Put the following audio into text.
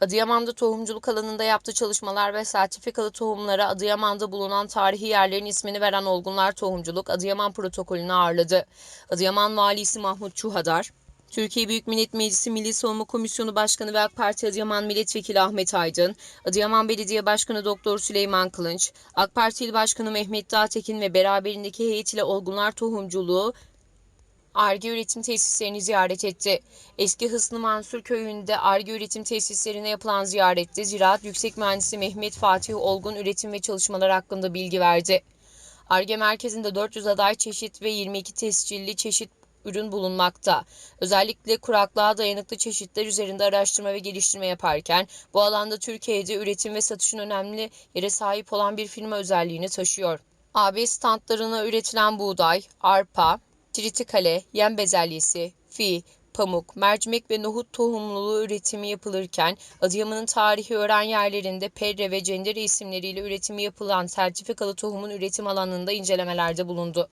Adıyaman'da tohumculuk alanında yaptığı çalışmalar ve sertifikalı tohumlara Adıyaman'da bulunan tarihi yerlerin ismini veren Olgunlar Tohumculuk Adıyaman protokolünü ağırladı. Adıyaman Valisi Mahmut Çuhadar, Türkiye Büyük Millet Meclisi Milli Savunma Komisyonu Başkanı ve AK Parti Adıyaman Milletvekili Ahmet Aydın, Adıyaman Belediye Başkanı Doktor Süleyman Kılınç, AK Parti İl Başkanı Mehmet Dağtekin ve beraberindeki heyet ile Olgunlar Tohumculuğu Arge üretim tesislerini ziyaret etti. Eski Hısnı Mansur köyünde Arge üretim tesislerine yapılan ziyarette Ziraat Yüksek Mühendisi Mehmet Fatih Olgun üretim ve çalışmalar hakkında bilgi verdi. Arge merkezinde 400 aday çeşit ve 22 tescilli çeşit ürün bulunmakta. Özellikle kuraklığa dayanıklı çeşitler üzerinde araştırma ve geliştirme yaparken bu alanda Türkiye'de üretim ve satışın önemli yere sahip olan bir firma özelliğini taşıyor. AB standlarına üretilen buğday, arpa, tritikale, yem bezelyesi, fi, pamuk, mercimek ve nohut tohumluluğu üretimi yapılırken Adıyaman'ın tarihi öğren yerlerinde Perre ve Cendere isimleriyle üretimi yapılan sertifikalı tohumun üretim alanında incelemelerde bulundu.